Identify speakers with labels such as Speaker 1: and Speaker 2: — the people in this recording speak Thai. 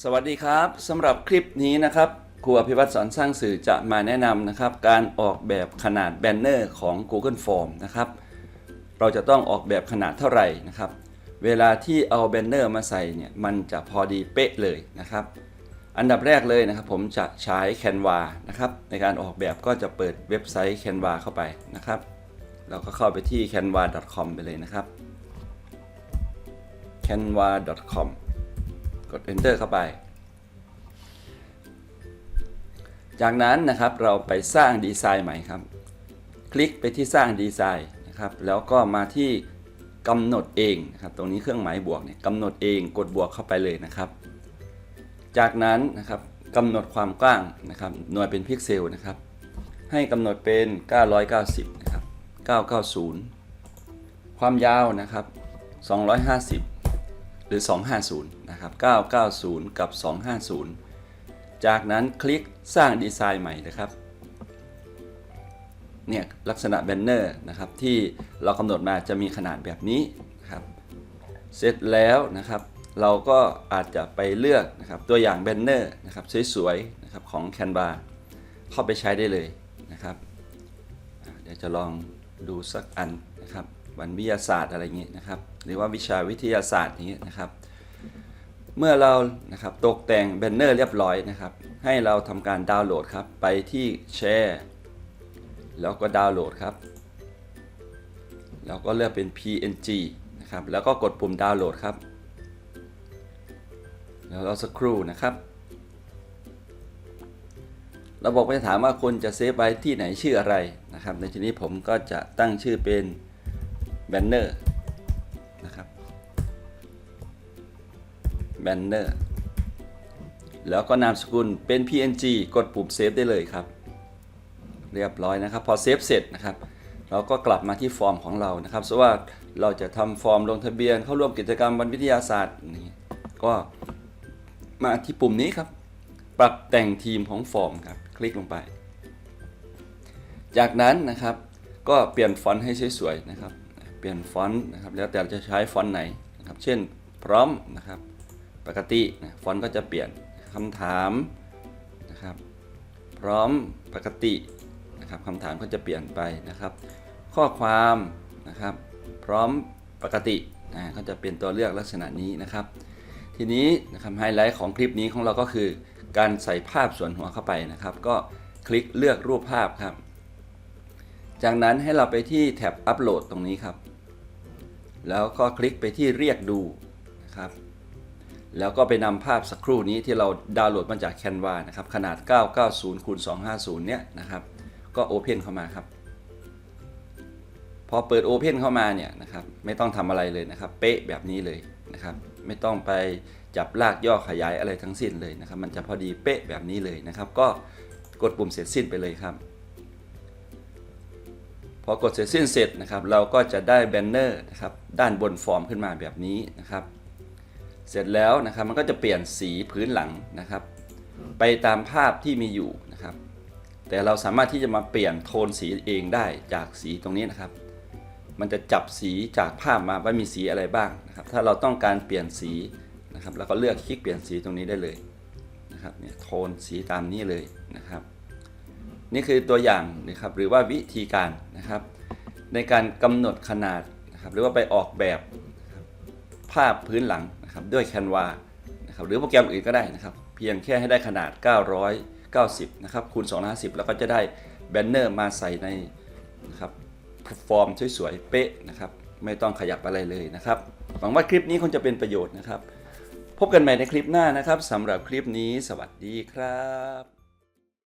Speaker 1: สวัสดีครับสำหรับคลิปนี้นะครับครูอภิวัตรสอนสร้างสื่อจะมาแนะนำนะครับ การออกแบบขนาดแบนเนอร์ของ Google Form นะครับ เราจะต้องออกแบบขนาดเท่าไหร่นะครับ เวลาที่เอาแบนเนอร์มาใส่เนี่ยมันจะพอดีเป๊ะเลยนะครับ อันดับแรกเลยนะครับ ผมจะใช้ Canva นะครับ ในการออกแบบก็จะเปิดเว็บไซต์ Canva เข้าไปนะครับ เราก็เข้าไปที่ canva.com ไปเลยนะครับ canva.com กด enter เข้าไป จากนั้นนะครับเราไปสร้างดีไซน์ใหม่ครับ คลิกไปที่สร้างดีไซน์นะครับ แล้วก็มาที่กำหนดเองนะครับตรงนี้เครื่องหมายบวกเนี่ยกำหนดเองกดบวกเข้าไปเลยนะครับ จากนั้นนะครับกำหนดความกว้างนะครับหน่วยเป็นพิกเซลนะครับ ให้กำหนดเป็น 990 นะครับ 990 ความยาวนะครับ 250ห รือ 250 นะครับ 990 กับ 250 จากนั้นคลิกสร้างดีไซน์ใหม่นะครับ เนี่ยลักษณะแบนเนอร์นะครับที่เรากำหนดมาจะมีขนาดแบบนี้นะครับ เสร็จแล้วนะครับ เราก็อาจจะไปเลือกนะครับตัวอย่างแบนเนอร์นะครับสวยๆนะครับของ Canva เข้าไปใช้ได้เลยนะครับ เดี๋ยวจะลองดูสักอันนะครับ วันวิทยาศาสตร์อะไรอย่างงี้ยนะครับ หรือว่าวิชาวิทยาศาสตร์อย่างนี้ยนะครับ เมื่อเรานะครับตกแต่งแบนเนอร์เรียบร้อยนะครับ ให้เราทำการดาวน์โหลดครับ ไปที่แชร์แล้วก็ดาวน์โหลดครับ แล้วก็เลือกเป็น PNG นะครับ แล้วก็กดปุ่มดาวน์โหลดครับ แล้วเราสักครู่นะครับระบบก็จะถามว่าคุณจะเซฟไว้ที่ไหนชื่ออะไรนะครับ ในที่นี้ผมก็จะตั้งชื่อเป็น แบนเนอร์นะครับแบนเนอร์แล้วก็นามสกุลเป็น PNG กดปุ่มเซฟได้เลยครับ เรียบร้อยนะครับ พอเซฟเสร็จนะครับ เราก็กลับมาที่ฟอร์มของเรานะครับสว่าเราจะทำฟอร์มลงทะเบียนเข้าร่วมกิจกรรมวันวิทยาศาสตร์นี่ก็มาที่ปุ่มนี้ครับ ปรับแต่งทีมของฟอร์มครับ คลิกลงไป จากนั้นนะครับก็เปลี่ยนฟอนต์ให้สวยๆนะครับ เปลี่ยนฟอนต์นะครับแล้วแต่เราจะใช้ฟอนต์ไหนนะครับเช่นพร้อมนะครับปกตินะฟอนต์ก็จะเปลี่ยนคำถามนะครับพร้อมปกตินะครับคำถามก็จะเปลี่ยนไปนะครับ ข้อความนะครับพร้อมปกตินะก็จะเป็นตัวเลือกลักษณะนี้นะครับ ทีนี้นะครับไฮไลท์ของคลิปนี้ของเราก็คือ การใส่ภาพส่วนหัวเข้าไปนะครับ ก็คลิกเลือกรูปภาพครับ จากนั้นให้เราไปที่แท็บอัปโหลดตรงนี้ครับ แล้วก็คลิกไปที่เรียกดูนะครับ แล้วก็ไปนำภาพสักครู่นี้ที่เราดาวน์โหลดมาจาก Canva นะครับ ขนาด 990คูณ250 เนี่ยนะครับ ก็โอเพนเข้ามาครับ พอเปิดโอเพนเข้ามาเนี่ยนะครับ ไม่ต้องทำอะไรเลยนะครับ เป๊ะแบบนี้เลยนะครับ ไม่ต้องไปจับลากย่อขยายอะไรทั้งสิ้นเลยนะครับ มันจะพอดีเป๊ะแบบนี้เลยนะครับ ก็กดปุ่มเสร็จสิ้นไปเลยครับ พอกดเสร็จสิ้นเสร็จนะครับเราก็จะได้แบนเนอร์นะครับด้านบนฟอร์มขึ้นมาแบบนี้นะครับ เสร็จแล้วนะครับมันก็จะเปลี่ยนสีพื้นหลังนะครับ ไปตามภาพที่มีอยู่นะครับ แต่เราสามารถที่จะมาเปลี่ยนโทนสีเองได้จากสีตรงนี้นะครับ มันจะจับสีจากภาพมาว่ามีสีอะไรบ้างนะครับ ถ้าเราต้องการเปลี่ยนสีนะครับเราก็เลือกคลิกเปลี่ยนสีตรงนี้ได้เลยนะครับเนี่ยโทนสีตามนี้เลยนะครับ นี่คือตัวอย่างนะครับหรือว่าวิธีการนะครับ ในการกำหนดขนาดนะครับหรือว่าไปออกแบบภาพพื้นหลังนะครับด้วย Canva นะครับหรือโปรแกรมอื่นก็ได้นะครับ เพียงแค่ให้ได้ขนาด 990นะครับคูณ250 แล้วก็จะได้แบนเนอร์มาใส่ในนะครับฟอร์มสวยๆเป๊ะนะครับไม่ต้องขยับอะไรเลยนะครับหวังว่าคลิปนี้คงจะเป็นประโยชน์นะครับ พบกันใหม่ในคลิปหน้านะครับสำหรับคลิปนี้สวัสดีครับ